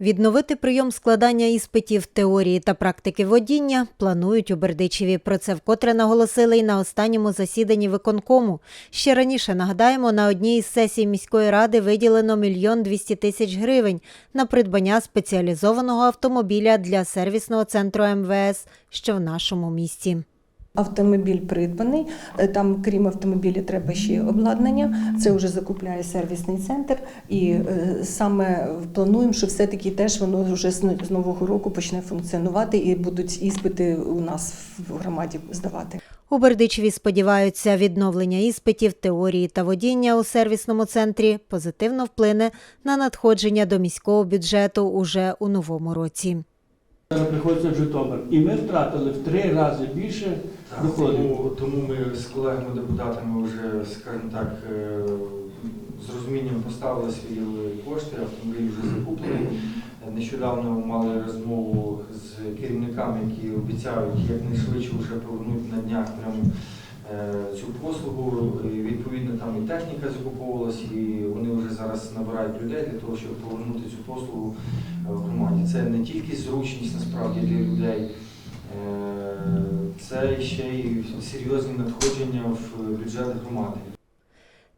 Відновити прийом складання іспитів теорії та практики водіння планують у Бердичеві. Про це вкотре наголосили й на останньому засіданні виконкому. Ще раніше нагадаємо, на одній із сесій міської ради виділено мільйон двісті тисяч гривень на придбання спеціалізованого автомобіля для сервісного центру МВС, що в нашому місті. Автомобіль придбаний. Е, Там, крім автомобіля, треба ще обладнання. Це вже закупляє сервісний центр. І е, саме плануємо, що все-таки теж воно вже з з нового року почне функціонувати і будуть іспити у нас в громаді здавати. У Бердичеві сподіваються, відновлення іспитів, теорії та водіння у сервісному центрі позитивно вплине на надходження до міського бюджету уже у новому році. Зараз приходиться в Житомир. І ми втратили в три рази більше доходів. тому, тому ми з колегами-депутатами вже, скажімо так, е, з розумінням поставили свої кошти, автомобіль вже закуплений. Нещодавно мали розмову з керівниками, які обіцяють якнайшвидше вже повернути на днях прямо цю послугу. Відповідно, там і техніка закуповувалась, і вони вже зараз набирають людей для того, щоб повернути цю послугу е, в громаді. Це не тільки зручність насправді для людей. Е, Це ще й серйозні надходження в бюджет громади.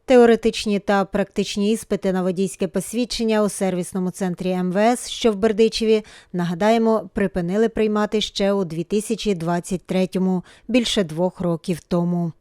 Теоретичні та практичні іспити на водійське посвідчення у сервісному центрі МВС, що в Бердичеві, нагадаємо, припинили приймати ще у 2023-му, більше двох років тому.